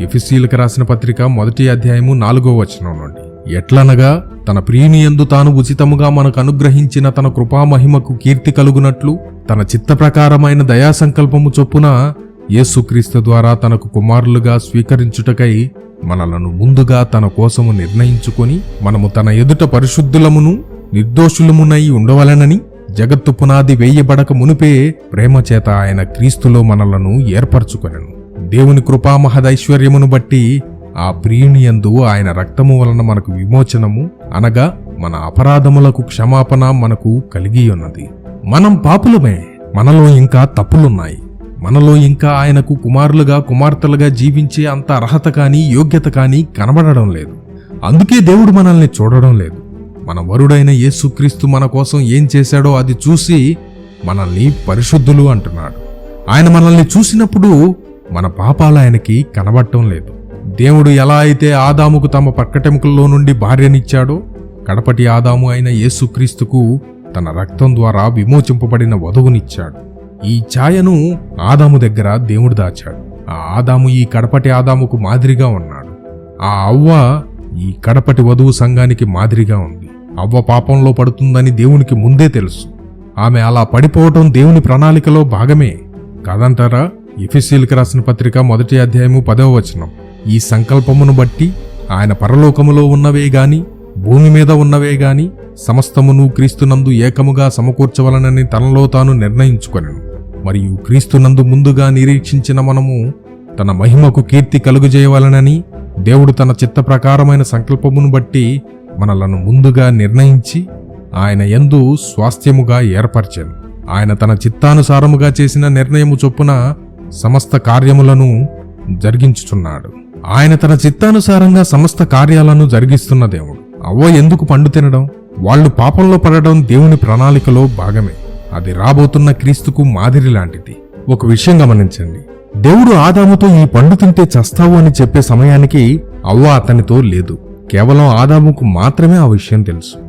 ఎఫిసీలకు రాసిన పత్రిక మొదటి అధ్యాయము నాలుగో వచనం నుండి. ఎట్లనగా తన ప్రియుని యందు తాను ఉచితముగా మనకు అనుగ్రహించిన తన కృపామహిమకు కీర్తి కలుగునట్లు తన చిత్త ప్రకారమైన దయాసంకల్పము చొప్పున యేసుక్రీస్తు ద్వారా తనకు కుమారులుగా స్వీకరించుటకై మనలను ముందుగా తన కోసము నిర్ణయించుకొని మనము తన ఎదుట పరిశుద్ధులమును నిర్దోషులమునై ఉండవలెనని జగత్తు పునాది వేయబడక మునిపే ప్రేమచేత ఆయన క్రీస్తులో మనలను ఏర్పరచుకొనెను. దేవుని కృపామహదైశ్వర్యమును బట్టి ఆ ప్రియుని యందు ఆయన రక్తము వలన మనకు విమోచనము అనగా మన అపరాధములకు క్షమాపణ మనకు కలిగి ఉన్నది మనం పాపులమే మనలో ఇంకా తప్పులున్నాయి. మనలో ఇంకా ఆయనకు కుమారులుగా కుమార్తెలుగా జీవించే అంత అర్హత కానీ యోగ్యత కానీ కనబడడం లేదు. అందుకే దేవుడు మనల్ని చూడడం లేదు. మన వరుడైన యేసుక్రీస్తు మన కోసం ఏం చేశాడో అది చూసి మనల్ని పరిశుద్ధులు అంటున్నాడు. ఆయన మనల్ని చూసినప్పుడు మన పాపాలు ఆయనకి కనబడటం లేదు. దేవుడు ఎలా అయితే ఆదాముకు తమ పక్కటెముకల్లో నుండి భార్యనిచ్చాడో కడపటి ఆదాము అయిన యేసుక్రీస్తుకు తన రక్తం ద్వారా విమోచింపబడిన వధువునిచ్చాడు. ఈ ఛాయను ఆదాము దగ్గర దేవుడు దాచాడు. ఆ ఆదాము ఈ కడపటి ఆదాముకు మాదిరిగా ఉన్నాడు. ఆ అవ్వ ఈ కడపటి వధువు సంఘానికి మాదిరిగా ఉంది. అవ్వ పాపంలో పడుతుందని దేవునికి ముందే తెలుసు. ఆమె అలా పడిపోవటం దేవుని ప్రణాళికలో భాగమే. కాదంటారా? ఎఫిసీలకు రాసిన పత్రిక మొదటి అధ్యాయము పదవ వచనం. ఈ సంకల్పమును బట్టి ఆయన పరలోకములో ఉన్నవే గాని భూమి మీద ఉన్నవే గాని సమస్తమును క్రీస్తునందు ఏకముగా సమకూర్చవలనని తనలో తాను నిర్ణయించుకొనెను. మరియు క్రీస్తునందు ముందుగా నిరీక్షించిన మనము తన మహిమకు కీర్తి కలుగజేయవలనని దేవుడు తన చిత్త ప్రకారమైన సంకల్పమును బట్టి మనలను ముందుగా నిర్ణయించి ఆయన యందు స్వాస్థ్యముగా ఏర్పరచాను. ఆయన తన చిత్తానుసారముగా చేసిన నిర్ణయము చొప్పున సమస్త కార్యములను జరిగించుచున్నాడు. ఆయన తన చిత్తానుసారంగా సమస్త కార్యాలను జరిగిస్తున్న దేవుడు. అవ్వ ఎందుకు పండు తినడం? వాళ్ళు పాపంలో పడడం దేవుని ప్రణాళికలో భాగమే. అది రాబోతున్న క్రీస్తుకు మాదిరి లాంటిది. ఒక విషయం గమనించండి. దేవుడు ఆదాముతో ఈ పండు తింటే చస్తావు అని చెప్పే సమయానికి అవ్వ అతనితో లేదు. కేవలం ఆదాముకు మాత్రమే ఆ విషయం తెలుసు.